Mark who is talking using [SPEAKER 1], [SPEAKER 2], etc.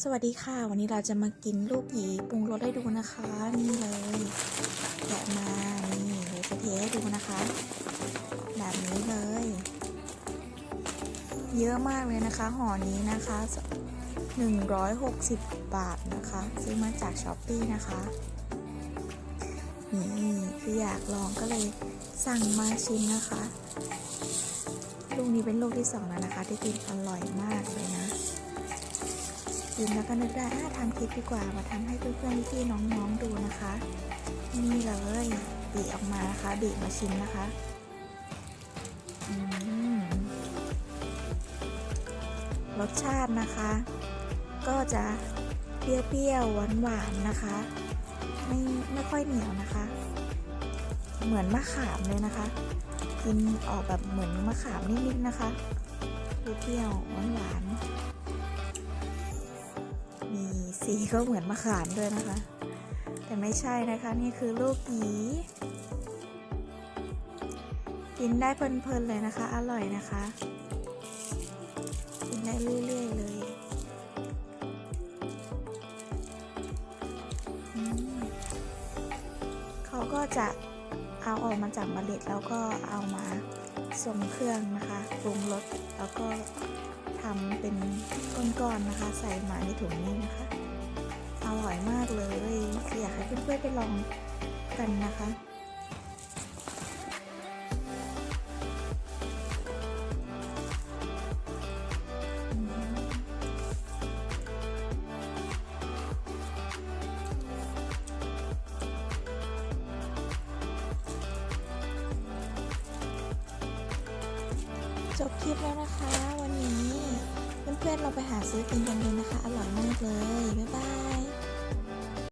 [SPEAKER 1] สวัสดีค่ะ วันนี้เราจะมากินลูกหยีปรุงรสให้ดูนะคะ นี่เลยแกะมานี่เดี๋ยจะเทให้ดูนะคะ แบบนี้เลย เยอะมากเลยนะคะห่อนี้นะคะ 160 บาทนะคะ ซื้อมาจากช้อปปี้นะคะนี่คืออยากลองก็เลยสั่งมาชิมนะคะ ลูกนี้เป็นลูกที่สองแล้วนะคะ ที่กินอร่อยมากเลยนะ กินแล้วก็นึกได้อะทำคลิปดีกว่ามาทำให้เพื่อนๆพี่ๆน้องๆดูนะคะ นี่เลยบีออกมานะคะบีมาชิมนะคะรสชาตินะคะ ก็จะเปรี้ยวๆหวานๆนะคะ ไม่ไม่ค่อยเหนียวนะคะ เหมือนมะขามเลยนะคะ กินออกแบบเหมือนมะขามนิดๆนะคะเปรี้ยวๆหวานๆ สีก็เหมือนมะขามด้วยนะคะ แต่ไม่ใช่นะคะนี่คือลูกหยีกินได้เพลินๆเลยนะคะ อร่อยนะคะ กินได้เรื่อยๆเลยเขาก็จะเอาออกมาจากเมล็ดแล้วก็เอามาส่งเครื่องนะคะปรุงรสแล้วก็ ทำเป็นก้อนๆนะคะ ใส่มาในถุงนี้นะคะ อร่อยมากเลยอยากให้เพื่อนๆไปลองกันนะคะ จบคลิปแล้วนะคะ วันนี้ เพื่อนๆเราไปหาซื้อกินกันเลยนะคะ อร่อยมากเลย บ๊ายบาย